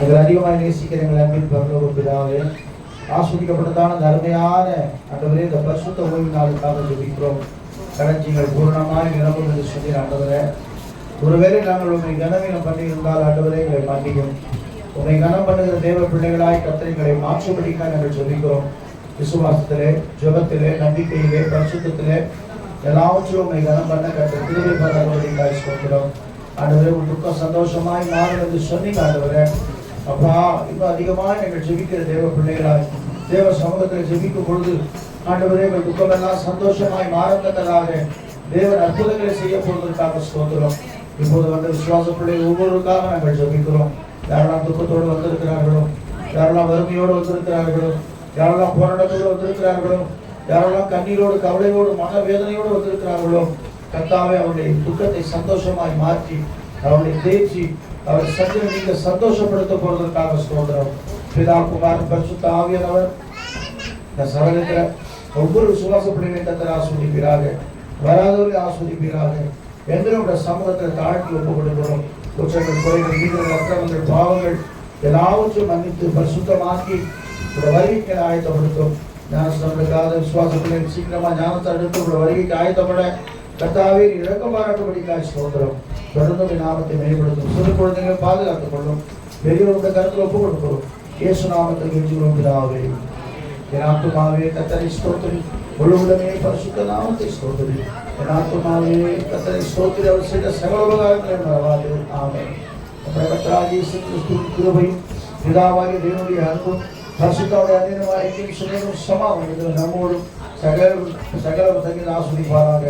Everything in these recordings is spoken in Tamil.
எங்களை அதிகமாக நேசிக்கிற எங்கள் அன்பின் பரலோக பிதாவே ஆஸ்வதிக்கப்பட்டதான இந்த அருமையான ஆண்டவரே இந்த பரிசுத்த ஓய்வு நாளுக்காக ஜெபிக்கிறோம். கடைஞ்சிகள் பூரணமாய் நிரம்பும் என்று சொல்லி ஆண்டவரே ஒருவேளை நாங்கள் உண்மை கனவீனம் பண்ணியிருந்தால் ஆண்டவரே எங்களை மன்னிக்கும் உண்மை கனம் பண்ணுகிற தேவ பிள்ளைகளாய் கத்திரைகளை மாற்றும்படிக்காக நாங்கள் ஜெபிக்கிறோம். விசுவாசத்திலே ஜபத்திலே நம்பிக்கையிலே பரிசுத்திலே எல்லாவற்றிலும் உண்மை கனம் பண்ண கற்று திருவை பண்ணபடிக்காய் சொல்கிறோம் ஆண்டவரே உன் துக்கம் சந்தோஷமாய் மாறும் என்று சொன்னீங்க ஆண்டவரே. அப்பா இன்னும் அதிகமாக நீங்கள் ஜெபிக்கிற தேவ பிள்ளைகளாய் தேவ சமூகத்தில் ஜெபிக்கும் பொழுது ஆண்டவரே எங்கள் துக்கமெல்லாம் சந்தோஷமாய் மாறத்தக்கதாக தேவன் அற்புதங்களை செய்ய போவதற்காக ஸ்தோத்திரம். இப்போது வந்த விசுவாச பிள்ளைகள் ஒவ்வொருக்காக நாங்கள் ஜெபிக்கிறோம். யாரெல்லாம் துக்கத்தோடு வந்திருக்கிறார்களோ யாரெல்லாம் வறுமையோடு வந்திருக்கிறார்களோ யாரெல்லாம் போராட்டத்தோடு வந்திருக்கிறார்களோ யாரெல்லாம் கண்ணீரோடு கவலையோடு மன வேதனையோடு வந்திருக்கிறார்களோ கத்தாவே அவருடைய துக்கத்தை சந்தோஷமாய் மாற்றி அவருடைய தேர்ச்சி அவர் சந்திர நீங்க சந்தோஷப்படுத்த போவதற்காக ஸ்தோத்திரம். பிதா குமார் பரிசுத்த ஆவியானவர். இந்த சரணத்தில் ஒவ்வொரு விசுவாச பிள்ளைகளை கத்தர் ஆஸ்வதிப்பீராக. வராதவர்களை ஆஸ்வதிப்பீராக. எங்களுடைய சமூகத்தில் தாழ்த்தி ஒப்பு கொடுக்கிறோம் குற்றங்கள் குறைகள் வீடுகள் அக்கிரமங்கள் பாவங்கள் எல்லாவற்றையும் மன்னித்து பரிசுத்தமாக்கி உங்களோட வருகைக்கு ஆயத்தப்படுத்தும். ஞானஸ்தவர்களுக்காக விசுவாச பிள்ளைகள் சீக்கிரமாக ஞானத்தை எடுத்து உங்களோட வருகைக்கு ஆயத்தப்பட. கர்த்தாவே நீ இறக்கம் பாராட்டும்படிக்காக ஸ்தோத்திரம். தொடர்ந்து நாமத்தை மேம்படுத்தும். சிறு குழந்தைகள் பாதுகாத்துக் கொள்ளும். பெரியவருடைய கருத்தில் ஒப்பு கொடுக்கிறோம் இயேசு நாமத்தை கெஞ்சுகிறோம் பிதாவே. என் ஆத்துமாவே கத்தரை ஸ்தோத்திரி. முழுவதுமே பரிசுத்த நாமத்தை ஸ்தோத்திரி. என் ஆத்துமாவே கத்தரை ஸ்தோத்திரி. அவர் செய்த சகல மறவாது ஆமே நம்முடைய கத்தராகிய இயேசு கிறிஸ்துவின் கிருபையும் பிதாவாகிய தேவனுடைய அன்பும் பரிசுத்தாவுடைய அந்நியமாக எங்கேயும் சுமையும் சமாவும் நம்மோடும் சகல சகல தகுந்த ஆஸ்வதிப்பாராக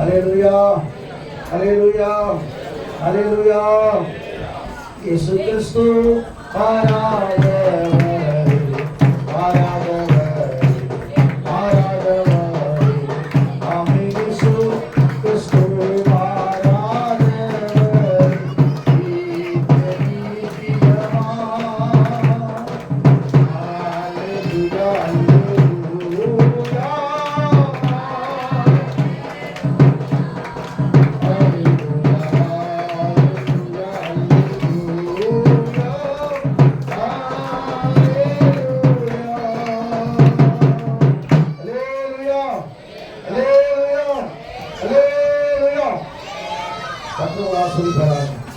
அலேலுயா அலேலுயா அலேலுயா இயேசு கிறிஸ்து ஆராதனை ধন্যবাদ